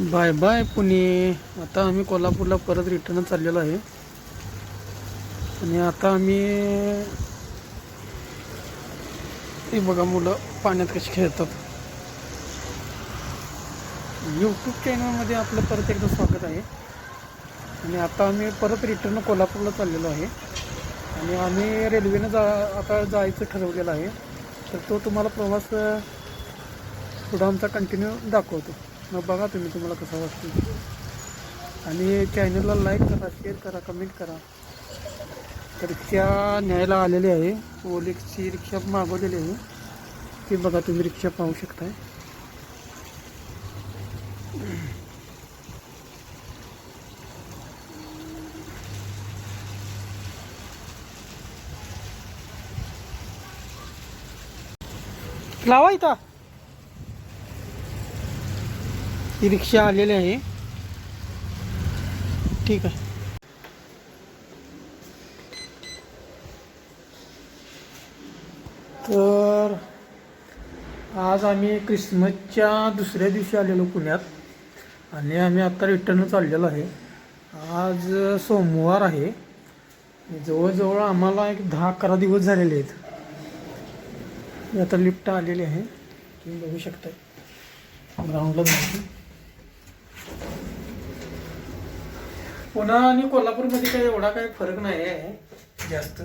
Bye bye Pune. आता आम्ही कोल्हापूरला परत रिटर्न चाललेलो आहे. आणि आता आम्ही ते बघा मुलं पाण्यात कशी खेळतात. यूट्यूब चॅनलमध्ये आपलं परत एकदा स्वागत आहे. आणि आता आम्ही परत रिटर्न कोल्हापूरला चाललेलो आहे. आणि आम्ही रेल्वेनं जा आता जायचं ठरवलेलं आहे. तर तो तुम्हाला प्रवास पुढं आमचा कंटिन्यू दाखवतो. मग बघा तुम्ही तुम्हाला कसं वाटतं. आणि चॅनलला लाईक करा शेअर करा कमेंट करा. तर रिक्षा न्यायला आलेली आहे. ओलिक्सची रिक्षा मागवलेली आहे. ती बघा तुम्ही रिक्षा पाहू शकताय. लावा इथं. ही रिक्षा आलेली आहे. ठीक आहे. तर आज आम्ही क्रिसमसच्या दुसऱ्या दिवशी आलेलो पुण्यात आणि आम्ही आत्ता रिटर्न चाललेलो आहे. आज सोमवार आहे. जवळजवळ आम्हाला एक दहा अकरा दिवस झालेले आहेत. आता लिफ्ट आलेली आहे. तुम्ही बघू शकता ग्राउंडला जायचं पुणा आणि कोल्हापूरमध्ये काही एवढा काही फरक नाही आहे जास्त.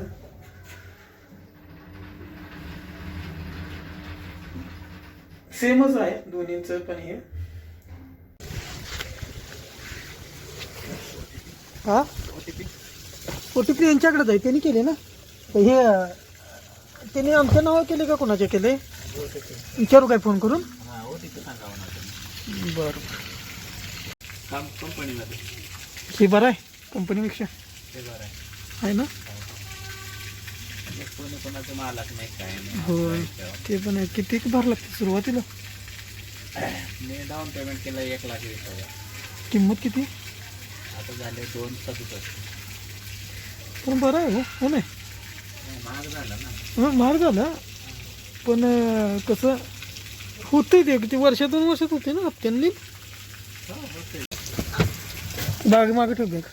सेमच आहे दोन्हीचं पण हे. हा? ओ टी पी यांच्याकडेच आहे त्यांनी केले ना? हे त्यांनी आमच्या नावावर केले का कोणाचे केले? विचारू काय फोन करून? बरं. कंपनीमध्ये. हे बरं आहे कंपनीपेक्षा. ते बरं आहे. आहे ना? म्हणजे कोणी कोणाचं मालक नाही काय नाही. होय. ते पण आहे. किती भर लागते सुरुवातीला? मी डाऊन पेमेंट केलं एक लाख वीस हजार. किंमत किती? आता झाले दोन सदुसष्ट. पण बरं आहे हो हो नाही? महाग झाला ना. हं, महाग झाला. पण अं, कसं होतंय ते किती वर्षातून वर्षात होते ना हप्त्यांनी? बाग मागे ठेव बॅग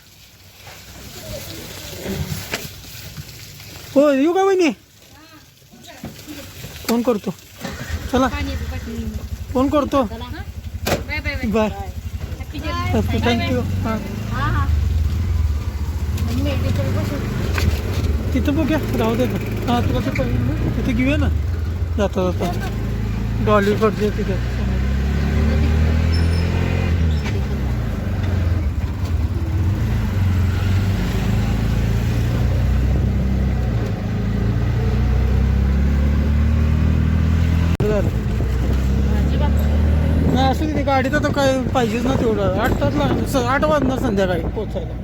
हो येऊ का वहिनी? फोन करतो. चला. फोन करतो. बाय. थँक्यू हां. तिथं बघूया. राहू दे हां तुला ते तिथे घेऊया ना. जाता जाता. डॉली पडते तिथे झालं नाही असं किती गाडीत आता काय पाहिजेच ना तेवढं. आठ तास लागणार आठ वाजणार संध्याकाळी पोचायला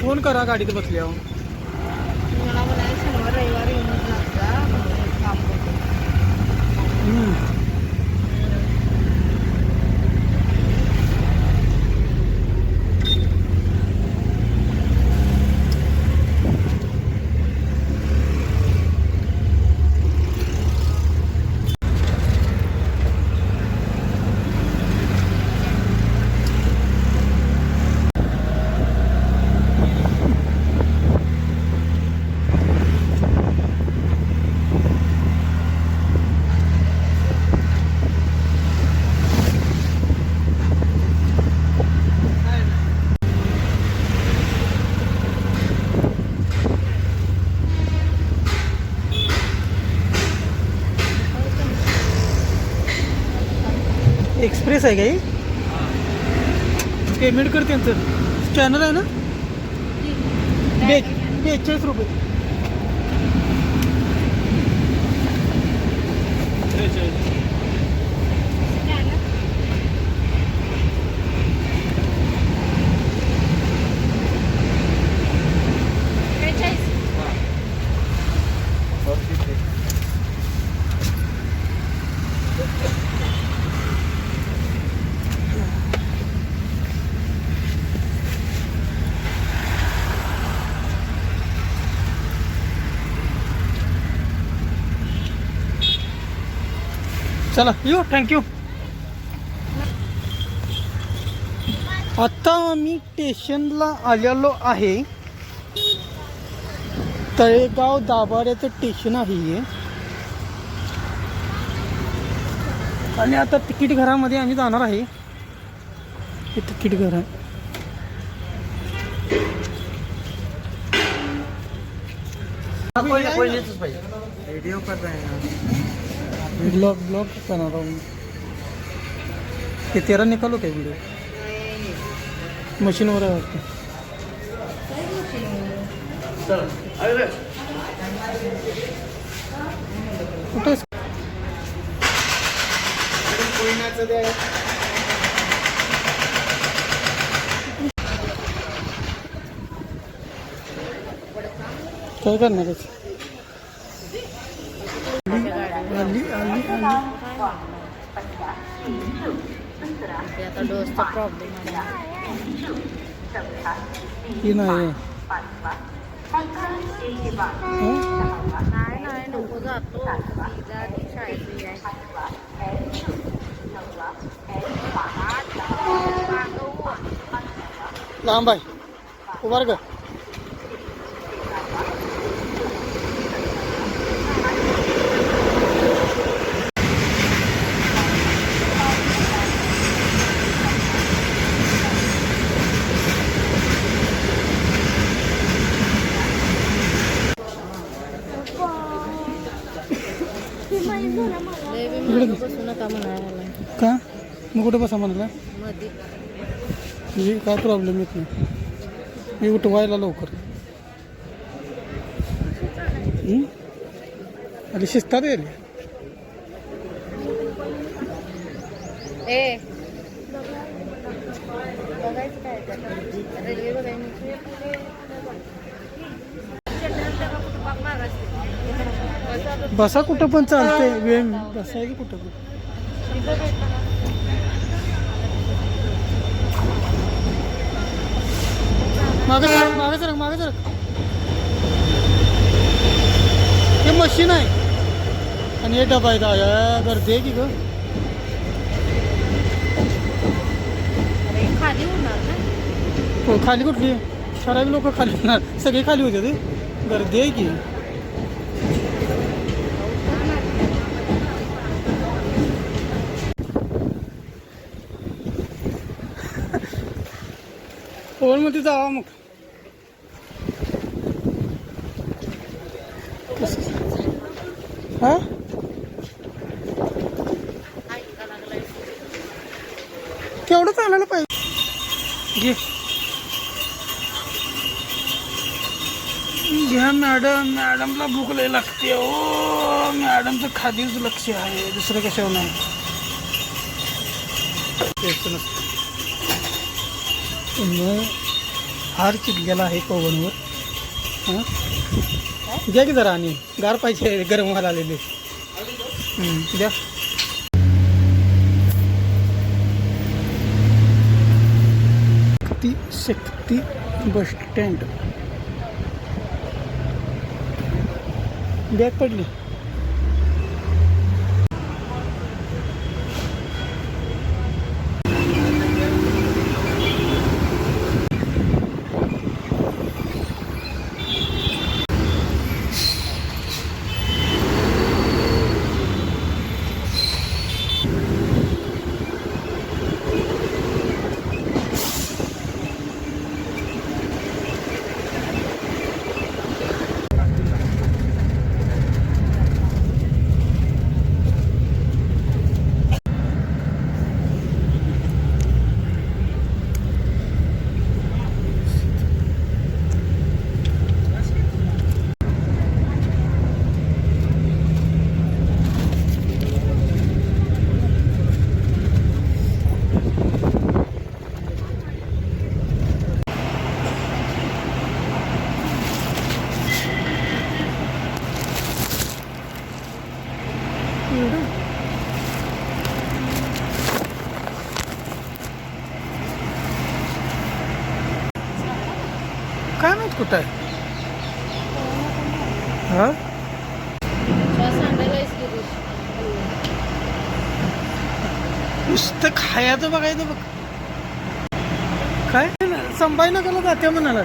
फोन करा गाडीत बसल्यावर. हम्म. एक्सप्रेस आहे काही? पेमेंट कर त्यांचं चॅनल आहे ना? बे बेचाळीस रुपये. चला. यो थँक्यू आता आम्ही स्टेशनला आलेलो आहे. तळेगाव दाभाड्याचं स्टेशन आहे हे. आणि आता तिकीट घरामध्ये आम्ही जाणार आहे. हे तिकीट घर आहे. व्हिडिओ कर ब्लॉग ब्लॉग करणार आहोत. ते तेरा निकालो काय व्हिडिओ मशीनवर आहे वाटतं. कुठं काय करणार ते आता डोसचा प्रॉब्लेम आहे. ही नाही? नाही नाही नको जातो. शाळेत आहे. लांब आहे. उभार कर बसू का? मग कुठं बसा म्हणला? म्हणजे काय प्रॉब्लेम येत नाही. मी उठवायला लवकर? अरे शिस्तात येईल ए. बसा कुठं पण चालते वेळ बसायची कुठं पण. मागे सरक मागे सरक मागे सरक हे मशीन आहे. आणि हे डबा आहे या गर्दी आहे की ग? खाली होणार ना? हो खाली कुठली? ठराविक लोक खाली होणार सगळे खाली होते ते. गर्दी आहे की? मध्ये जावा मग. हा? केवढं चालायला पाहिजे. घे. घ्या मॅडम मॅडमला भूक लय लागते ओ मॅडमचं खादीच लक्ष आहे दुसरं कशावर नाही. मग हार चिडलेला आहे पवनवर. हां? घ्या की जरा आणि गार पाहिजे गरम व्हायला आलेले. द्या. शक्ती शक्ती बस स्टँड. बॅग पडली. कुठं आहे हा. नुसतं खायचं बघायचं बघ. काय संभाजीनगरला जाते म्हणाला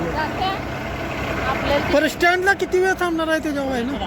पर स्टँडला किती वेळ थांबणार आहे त्याच्या आहे ना?